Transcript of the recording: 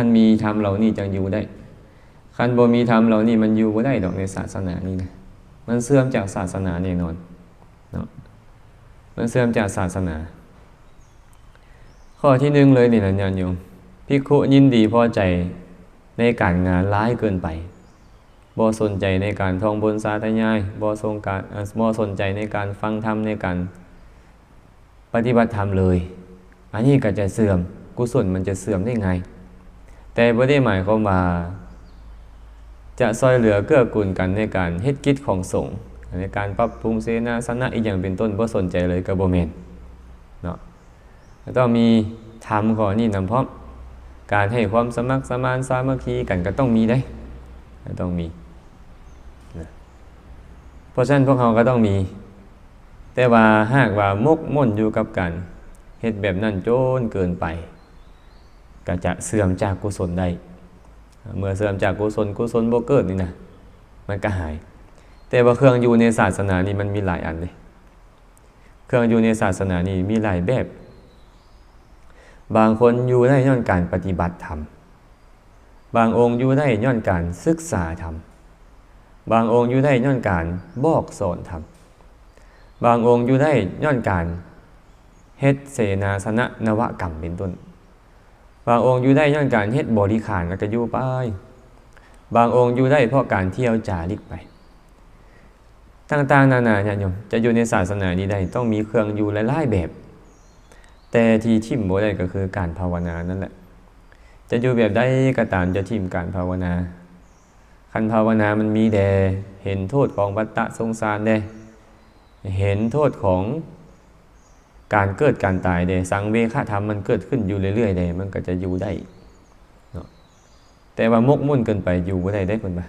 คันมีธรรมเหล่านี้จังอยู่ได้ คันบ่มีธรรมเหล่านี้มันอยู่บ่ได้ดอกในศาสนานี้นะมันเสื่อมจากศาสนาแน่นอนเนาะมันเสื่อมจากศาสนา ข้อที่หนึ่งเลยนี่นะญาณโยมพิกุยินดีพอใจในการงานร้ายเกินไปบ่สนใจในการท่องบนสาธยายบ่ทรงการบ่สนใจในการฟังธรรมในการปฏิบัติธรรมเลย อันนี้ก็จะเสื่อม กุศลมันจะเสื่อมได้ไง แต่บ่ได้หมายความว่าจะซอยเหลือเกื้อกูลกันในการเฮ็ดกิจของสงฆ์ในการปรับปรุงเสนาสนะอีกอย่างเป็นต้นบ่สนใจเลยก็บ่แม่นเนาะต้องมีธรรมก่อนี่นำพร้อมการให้ความสมัครสมานสามัคคีกันก็ต้องมีได้ก็ต้องมีเพราะฉะนั้นพวกเราก็ต้องมี แต่ว่าหากว่ามกม่นอยู่กับกันเฮ็ดแบบนั้นโจนเกินไป ก็จะเสื่อมจากกุศลได้ เมื่อเสื่อมจากกุศลกุศลบ่เกิดนี่นะมันก็หาย แต่ว่าเครื่องอยู่ในศาสนานี่มันมีหลายอันเลยเครื่องอยู่ในศาสนานี่มีหลายแบบ บางคนอยู่ได้ย้อนการปฏิบัติธรรมบางองค์อยู่ได้ย้อนการศึกษาธรรมบางองค์อยู่ได้ย้อนการบอกสอนธรรมบางองค์อยู่ได้ย้อนการเฮ็ดเสนาสนะนวกรรมเป็นต้น บางองค์อยู่ได้ย้อนการเฮ็ดบริขารแล้วก็อยู่ไป บางองค์อยู่ได้เพราะการเที่ยวจาริกไป ต่างๆ นานาญาติโยมจะอยู่ในศาสนานี้ได้ต้องมีเครื่องอยู่หลายๆแบบ แต่ที่ทิมโบได้ก็คือการภาวนานั่นแหละ จะอยู่แบบใดก็ตามจะทิมการภาวนาคันภาวนามันมีแดเห็นโทษของวัฏฏะสงสารแดเห็นโทษของ การเกิดการตายเดสังเวคธรรมมันเกิดขึ้นอยู่เรื่อยๆเดมันก็จะอยู่ได้เนาะแต่ว่ามกมุ่นเกินไปอยู่บ่ได้ได้เพิ่นบ่า